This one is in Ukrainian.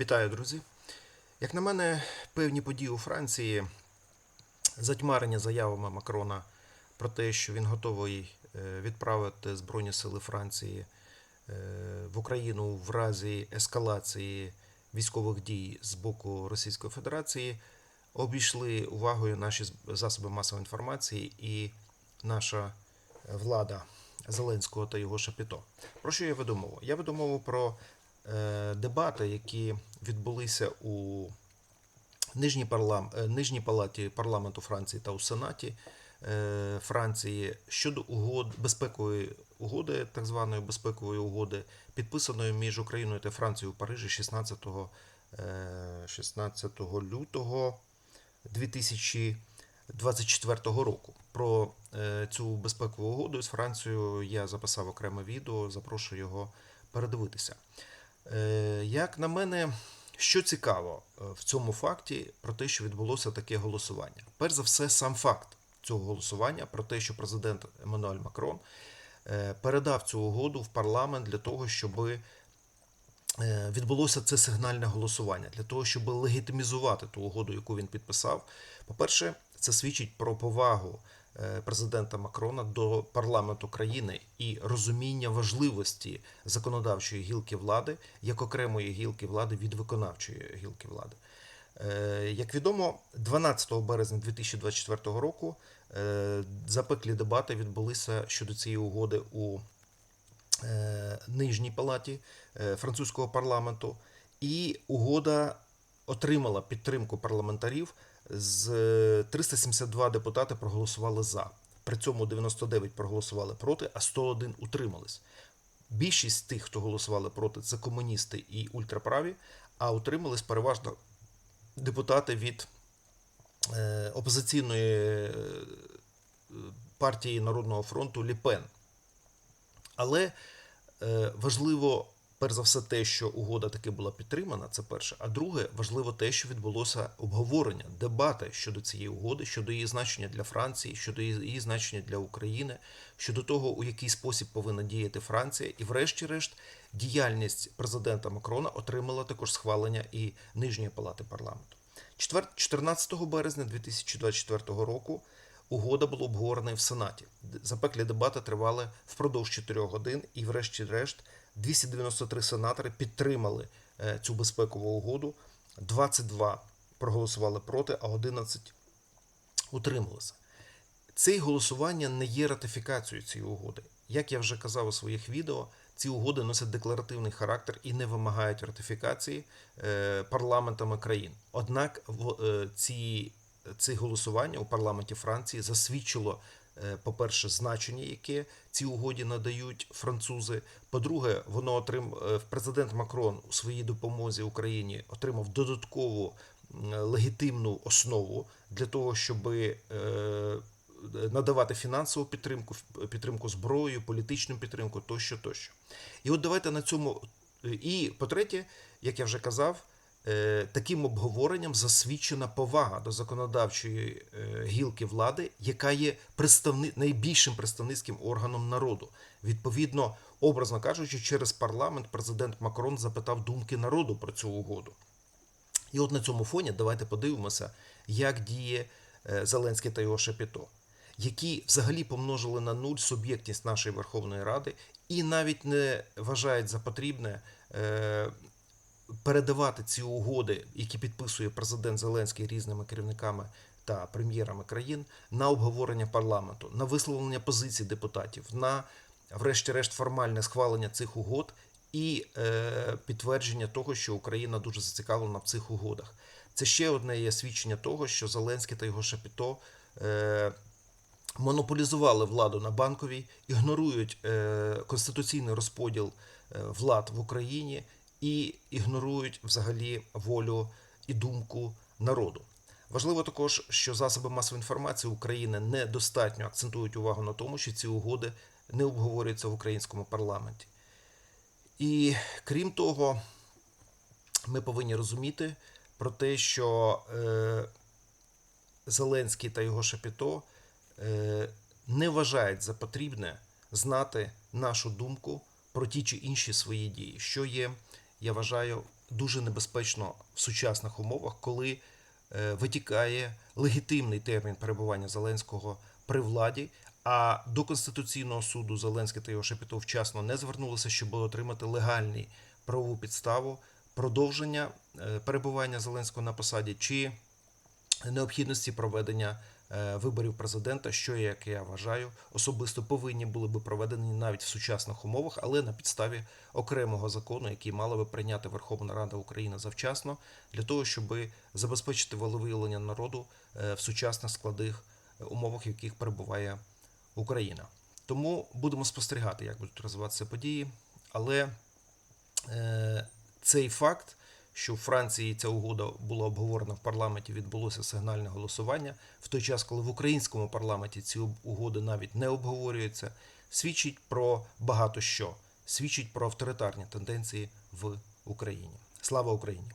Вітаю, друзі. Як на мене, певні події у Франції затьмарені заявами Макрона про те, що він готовий е, відправити Збройні сили Франції е, в Україну в разі ескалації військових дій з боку Російської Федерації, обійшли увагою наші засоби масової інформації і наша влада Зеленського та його шапіто. Про що я веду мову? Я веду мову про дебати, які відбулися у нижній, парлам, е, нижній палаті парламенту Франції та у Сенаті е, Франції щодо угод безпекової угоди, так званої безпекової угоди, підписаної між Україною та Францією у Парижі 16, е, 16 лютого 2024 року. Про е, цю безпекову угоду з Францією я записав окреме відео, запрошую його передивитися. Е, Як на мене, що цікаво е, в цьому факті про те, що відбулося таке голосування? Перш за все, сам факт цього голосування про те, що президент Еммануель Макрон е, передав цю угоду в парламент для того, щоби е, відбулося це сигнальне голосування для того, щоб легітимізувати ту угоду, яку він підписав. По-перше, це свідчить про повагу президента Макрона до парламенту країни і розуміння важливості законодавчої гілки влади як окремої гілки влади від виконавчої гілки влади. Е, Як відомо, 12 березня 2024 року е, запеклі дебати відбулися щодо цієї угоди у е, нижній палаті е, французького парламенту, і угода отримала підтримку парламентарів. З е, 372 депутати проголосували за. При цьому 99 проголосували проти, а 101 утримались. Більшість тих, хто голосували проти, це комуністи і ультраправі, а утримались переважно депутати від е, опозиційної е, партії Народного фронту Ліпен. Але е, важливо, перш за все, те, що угода таки була підтримана, це перше. А друге, важливо те, що відбулося обговорення, дебати щодо цієї угоди, щодо її значення для Франції, щодо її значення для України, щодо того, у який спосіб повинна діяти Франція, і, врешті-решт, діяльність президента Макрона отримала також схвалення і нижньої палати парламенту. Четвер- 14 березня 2024 року угода була обговорена в Сенаті. Запеклі дебати тривали впродовж 4 годин, і, врешті-решт, 293 сенатори підтримали е, цю безпекову угоду. 22 проголосували проти, а 11 утрималися. Це голосування не є ратифікацією цієї угоди. Як я вже казав у своїх відео, ці угоди носять декларативний характер і не вимагають ратифікації е, парламентами країн. Однак е, ці, голосування у парламенті Франції засвідчило, по-перше, значення, яке ці угоді надають французи. По-друге, воно отрим... е, президент Макрон у своїй допомозі Україні отримав додаткову легітимну основу для того, щоб надавати фінансову підтримку, підтримку зброєю, політичну підтримку тощо, тощо. І от давайте на цьому. І по-третє, як я вже казав, е, таким обговоренням засвідчена повага до законодавчої е, гілки влади, яка є представни... найбільшим представницьким органом народу. Відповідно, образно кажучи, через парламент президент Макрон запитав думки народу про цю угоду. І от на цьому фоні давайте подивимося, як діє е, Зеленський та його шепіто, які взагалі помножили на нуль суб'єктність нашої Верховної Ради і навіть не вважають за потрібне е, передавати ці угоди, які підписує президент Зеленський різними керівниками та прем'єрами країн, на обговорення парламенту, на висловлення позицій депутатів, на, врешті-решт, формальне схвалення цих угод і е, підтвердження того, що Україна дуже зацікавлена в цих угодах. Це ще одне є свідчення того, що Зеленський та його шапіто е, монополізували владу на банковій, ігнорують е, конституційний розподіл е, влад в Україні і ігнорують взагалі волю і думку народу. Важливо також, що засоби масової інформації України недостатньо акцентують увагу на тому, що ці угоди не обговорюються в українському парламенті. І крім того, ми повинні розуміти про те, що е, Зеленський та його шапіто е, не вважають за потрібне знати нашу думку про ті чи інші свої дії, що є, я вважаю, дуже небезпечно в сучасних умовах, коли е, витікає легітимний термін перебування Зеленського при владі. А до Конституційного суду Зеленський та його Шепетов вчасно не звернулися, щоб отримати легальний правову підставу продовження е, перебування Зеленського на посаді чи необхідності проведення виборів президента, що, як я вважаю, особисто повинні були би проведені навіть в сучасних умовах, але на підставі окремого закону, який мала би прийняти Верховна Рада України завчасно, для того, щоб забезпечити волевиявлення народу е, в сучасних складних е, умовах, в яких перебуває Україна. Тому будемо спостерігати, як будуть розвиватися події, але е, цей факт, що в Франції ця угода була обговорена в парламенті, відбулося сигнальне голосування, в той час, коли в українському парламенті ці угоди навіть не обговорюються, свідчить про багато що, свідчить про авторитарні тенденції в Україні. Слава Україні!